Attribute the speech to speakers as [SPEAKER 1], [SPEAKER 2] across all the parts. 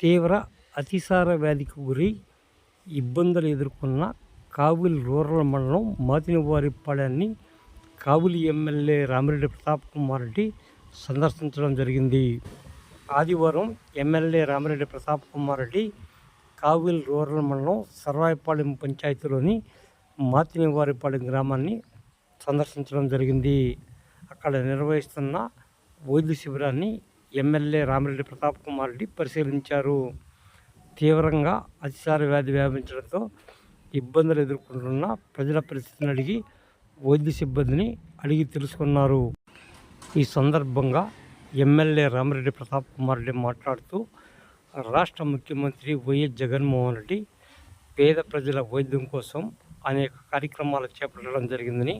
[SPEAKER 1] తీవ్ర అతిసార వ్యాధికి గురై ఇబ్బందులు ఎదుర్కొన్న కాబూల్ రూరల్ మండలం మాతినవారిపాలెన్ని కాబూల్ ఎమ్మెల్యే రామిరెడ్డి ప్రతాప్ కుమార్ రెడ్డి సందర్శించడం జరిగింది. ఆదివారం ఎమ్మెల్యే రామిరెడ్డి ప్రతాప్ కుమార్ రెడ్డి కాబూల్ రూరల్ మండలం సర్వాయపాలెం పంచాయతీలోని మాతినవారిపాలెం గ్రామాన్ని సందర్శించడం జరిగింది. అక్కడ నిర్వహిస్తున్న వైద్య శిబిరాన్ని ఎమ్మెల్యే రామిరెడ్డి ప్రతాప్ కుమార్ రెడ్డి పరిశీలించారు. తీవ్రంగా అతిసార వ్యాధి వ్యాపించడంతో ఇబ్బందులు ఎదుర్కొంటున్న ప్రజల పరిస్థితిని అడిగి వైద్య సిబ్బందిని అడిగి తెలుసుకున్నారు. ఈ సందర్భంగా ఎమ్మెల్యే రామిరెడ్డి ప్రతాప్ కుమార్ రెడ్డి మాట్లాడుతూ రాష్ట్ర ముఖ్యమంత్రి వైఎస్ జగన్మోహన్ రెడ్డి పేద ప్రజల వైద్యం కోసం అనేక కార్యక్రమాలు చేపట్టడం జరిగిందని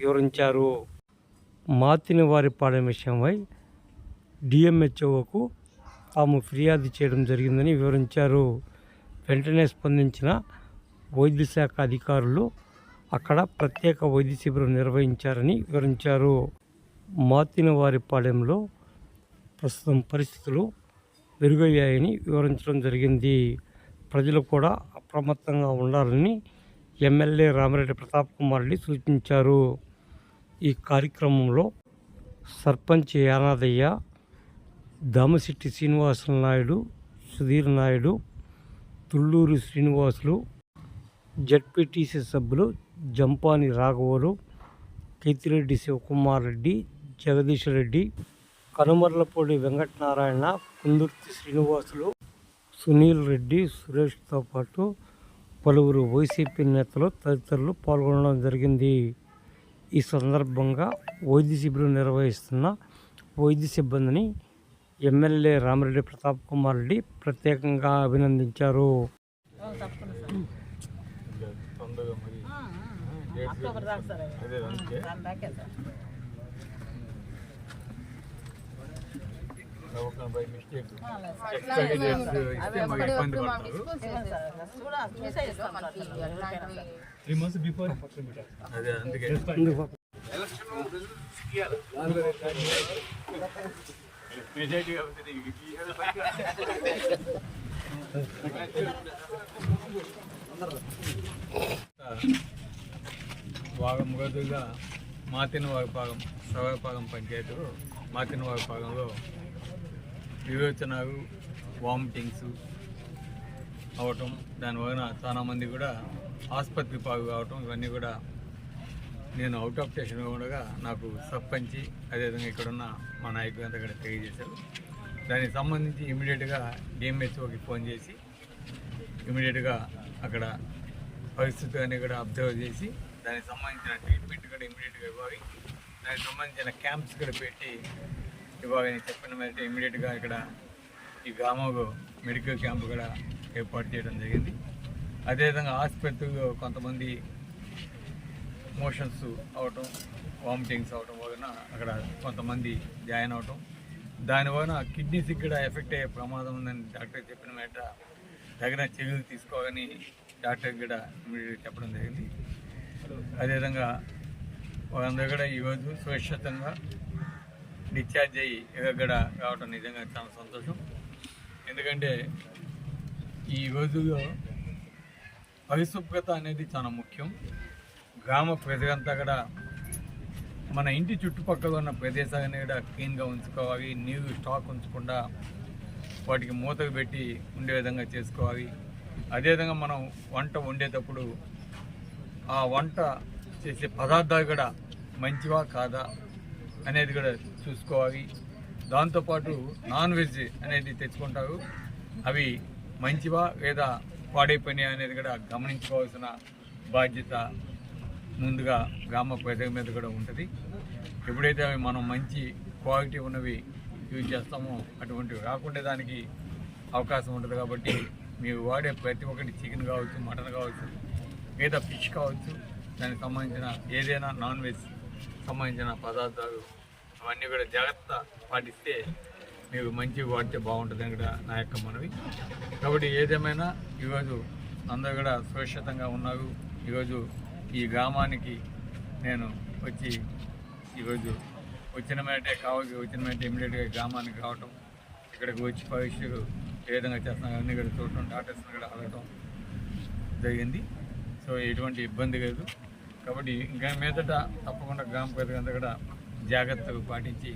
[SPEAKER 1] వివరించారు. మాతిని వారి పాడే విషయమై డిఎంహెచ్ఓకు తాము ఫిర్యాదు చేయడం జరిగిందని వివరించారు. వెంటనే స్పందించిన వైద్య శాఖ అధికారులు అక్కడ ప్రత్యేక వైద్య శిబిరం నిర్వహించారని వివరించారు. మాతినవారిపాలెంలో ప్రస్తుతం పరిస్థితులు మెరుగయ్యాయని వివరించడం జరిగింది. ప్రజలు కూడా అప్రమత్తంగా ఉండాలని ఎమ్మెల్యే రామిరెడ్డి ప్రతాప్ కుమార్ రెడ్డి సూచించారు. ఈ కార్యక్రమంలో సర్పంచ్ యానాదయ్య దామశెట్టి శ్రీనివాసుల నాయుడు సుధీర్ నాయుడు తుళ్ళూరు శ్రీనివాసులు జడ్పీటీసీ సభ్యులు జంపాని రాఘవులు కేతిరెడ్డి శివకుమార్ రెడ్డి జగదీష్ రెడ్డి కనుమర్లపూడి వెంకటనారాయణ కుందుర్తి శ్రీనివాసులు సునీల్ రెడ్డి సురేష్తో పాటు పలువురు వైసీపీ నేతలు తదితరులు పాల్గొనడం జరిగింది. ఈ సందర్భంగా వైద్య శిబిరం నిర్వహిస్తున్న వైద్య సిబ్బందిని ఎమ్మెల్యే రామిరెడ్డి ప్రతాప్ కుమార్ రెడ్డి ప్రత్యేకంగా అభినందించారు.
[SPEAKER 2] త్రీ మంత్స్ బిఫోర్
[SPEAKER 3] అదే అందుకే భాగం మొదటిగా మాతిన భాగం సభాగం పంచాయతీ మాతిన భాగంలో వివేచనాలు వామిటింగ్స్ అవటం దానివలన చాలామంది కూడా ఆసుపత్రి పాలు కావటం ఇవన్నీ కూడా నేను అవుట్ ఆఫ్ స్టేషన్లో ఉండగా నాకు సర్పంచి అదేవిధంగా ఇక్కడున్న మా నాయకులు అంతా ఇక్కడ తెలియజేశారు. దానికి సంబంధించి ఇమీడియట్గా డిఎంహెచ్ఓకి ఫోన్ చేసి ఇమీడియట్గా అక్కడ పరిస్థితి అని కూడా అబ్జర్వ్ చేసి దానికి సంబంధించిన ట్రీట్మెంట్ కూడా ఇమీడియట్గా ఇవ్వాలి. దానికి సంబంధించిన క్యాంప్స్ కూడా పెట్టి ఇవ్వాలని చెప్పిన మేరకు ఇమీడియట్గా ఇక్కడ ఈ గ్రామంలో మెడికల్ క్యాంప్ కూడా ఏర్పాటు చేయడం జరిగింది. అదేవిధంగా ఆసుపత్రిలో కొంతమంది మోషన్స్ అవటం వామిటింగ్స్ అవటం వలన అక్కడ కొంతమంది జాయిన్ అవటం. దానివలన కిడ్నీస్కి కూడా ఎఫెక్ట్ అయ్యే ప్రమాదం ఉందని డాక్టర్ చెప్పిన మేట తగిన చర్యలు తీసుకోవాలని డాక్టర్ కూడా ఇమీడియట్గా చెప్పడం జరిగింది. అదేవిధంగా వాళ్ళందరూ కూడా ఈరోజు సురక్షితంగా డిశ్చార్జ్ అయ్యి ఇక్కడ రావటం నిజంగా చాలా సంతోషం. ఎందుకంటే ఈ రోజుల్లో పరిశుభ్రత అనేది చాలా ముఖ్యం. గ్రామ ప్రజలంతా కూడా మన ఇంటి చుట్టుపక్కల ఉన్న ప్రదేశాన్ని కూడా క్లీన్గా ఉంచుకోవాలి నీరు స్టాక్ ఉంచకుండా వాటికి మూతలు పెట్టి ఉండే విధంగా చేసుకోవాలి. అదేవిధంగా మనం వంట వండేటప్పుడు ఆ వంట చేసే పదార్థాలు కూడా మంచివా కాదా అనేది కూడా చూసుకోవాలి. దాంతోపాటు నాన్ వెజ్ అనేది తెచ్చుకుంటారు. అవి మంచివా లేదా పాడైపోయినాయి అనేది కూడా గమనించుకోవాల్సిన బాధ్యత ముందుగా గ్రామ ప్రజల మీద కూడా ఉంటుంది. ఎప్పుడైతే అవి మనం మంచి క్వాలిటీ ఉన్నవి యూజ్ చేస్తామో అటువంటివి రాకుండా దానికి అవకాశం ఉంటుంది కాబట్టి మీరు వాడే ప్రతి ఒక్కటి చికెన్ కావచ్చు మటన్ కావచ్చు లేదా ఫిష్ కావచ్చు దానికి సంబంధించిన ఏదైనా నాన్ వెజ్ సంబంధించిన పదార్థాలు అవన్నీ కూడా జాగ్రత్త పాటిస్తే మీరు మంచిగా వాడితే బాగుంటుంది కూడా నా యొక్క మనవి. కాబట్టి ఏదేమైనా ఈరోజు అందరూ కూడా సురక్షితంగా ఉన్నారు. ఈరోజు ఈ గ్రామానికి నేను వచ్చి ఈరోజు వచ్చిన మేటే కావాలి వచ్చిన మేటే ఇమీడియట్గా గ్రామానికి రావటం ఇక్కడికి వచ్చి పరీక్షలు ఏ విధంగా చేస్తున్నాం అన్నీ కూడా చూడటం డాక్టర్స్ని కూడా అడగటం జరిగింది. సో ఎటువంటి ఇబ్బంది లేదు. కాబట్టి ఇంకా మీదట తప్పకుండా గ్రామ ప్రజలంతా కూడా జాగ్రత్తలు పాటించి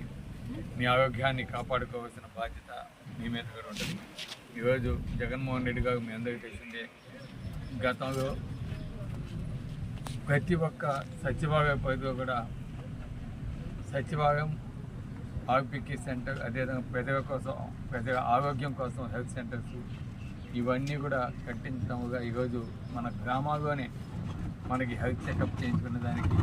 [SPEAKER 3] మీ ఆరోగ్యాన్ని కాపాడుకోవాల్సిన బాధ్యత మీ మీద కూడా ఉంటుంది. ఈరోజు జగన్మోహన్ రెడ్డి గారు మీ అందరికీ తెలిసిందే గతంలో ప్రతి ఒక్క సచివాలయ పరిధిలో కూడా సచివాలయం ఆర్పికి సెంటర్ అదేవిధంగా ప్రజల కోసం ప్రజల ఆరోగ్యం కోసం హెల్త్ సెంటర్స్ ఇవన్నీ కూడా కట్టించడంగా ఈరోజు మన గ్రామాల్లోనే మనకి హెల్త్ చెకప్ చేయించుకునే దానికి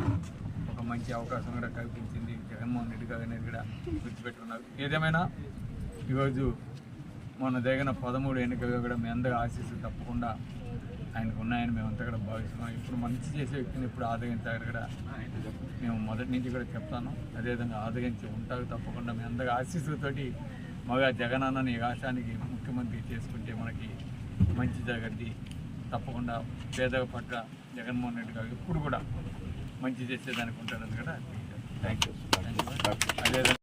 [SPEAKER 3] ఒక మంచి అవకాశం కూడా కల్పించింది. జగన్మోహన్ రెడ్డి గారు అనేది కూడా గుర్తుపెట్టుకున్నారు. ఏదేమైనా ఈరోజు మొన్న జరిగిన పదమూడు ఎన్నికల్లో కూడా మీ అందరి ఆశీస్సులు తప్పకుండా ఆయనకు ఉన్నాయని మేమంతా కూడా భావిస్తున్నాం. ఇప్పుడు మంచి చేసే వ్యక్తిని ఇప్పుడు ఆదరించారు కూడా మేము మొదటి నుంచి కూడా చెప్తాను. అదేవిధంగా ఆదరించి ఉంటారు తప్పకుండా. మీ అందరి ఆశీస్సులతోటి మగా జగనన్నని ఈ రాష్ట్రానికి ముఖ్యమంత్రి చేసుకుంటే మనకి మంచి జరగద్ది. తప్పకుండా పేదల పట్ల జగన్మోహన్ రెడ్డి గారు ఎప్పుడు కూడా మంచి చేసేదానికి ఉంటాడని కూడా థ్యాంక్ యూ థ్యాంక్ యూ అదేవిధంగా